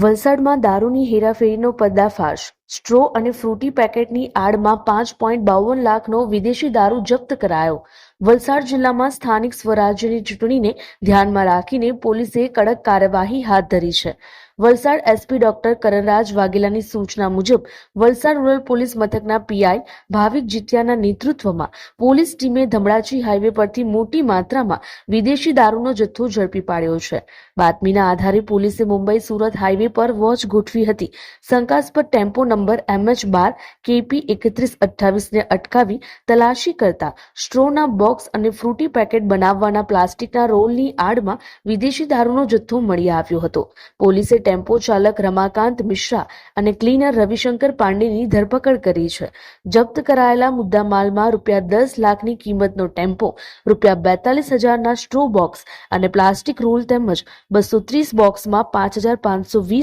વલસાડમાં દારૂની હેરાફેરીનો પર્દાફાશ સ્ટ્રો અને ફ્રૂટી પેકેટની આડમાં પાંચ પોઈન્ટ બાવન લાખનો વિદેશી દારૂ જપ્ત કરાયો. વલસાડ જિલ્લામાં સ્થાનિક સ્વરાજ્યની ચૂંટણીને ધ્યાનમાં રાખીને પોલીસે કડક કાર્યવાહી હાથ ધરી છે. વલસાડ એસપી ડોક્ટર કરણરાજ વાઘેલાની સૂચના મુજબ, વલસાડ રૂરલ પોલીસ મથકના પીઆઈ ભાવિક જીત્યાના નેતૃત્વમાં પોલીસ ટીમે ધમડાચી હાઈવે પરથી મોટી માત્રામાં વિદેશી દારૂનો જથ્થો ઝડપી પાડ્યો છે. બાતમીના આધારે પોલીસે મુંબઈ સુરત હાઈવે પર વોચ ગોઠવી હતી. શંકાસ્પદ ટેમ્પો નંબર એમએચ બાર કેપી એકત્રીસ અઠ્ઠાવીસને અટકાવી તલાશી કરતા સ્ટ્રોના બોક્સ અને ફ્રૂટી પેકેટ બનાવવાના પ્લાસ્ટિકના રોલની આડમાં વિદેશી દારૂનો જથ્થો મળી આવ્યો હતો. પોલીસે ટેમ્પો ચાલક રમાકાંત મિશ્રા અને ક્લીનર રવિશંકર પાંડેની ધરપકડ કરી છે. જપ્ત કરાયેલા મુદ્દામાલમાં રૂપિયા દસ લાખની કિંમતનો ટેમ્પો, રૂપિયા બેતાલીસ હજારના સ્ટ્રો બોક્સ અને પ્લાસ્ટિક રોલ તેમજ બસો ત્રીસ બોક્સમાં પાંચ હજાર પાંચસો વીસ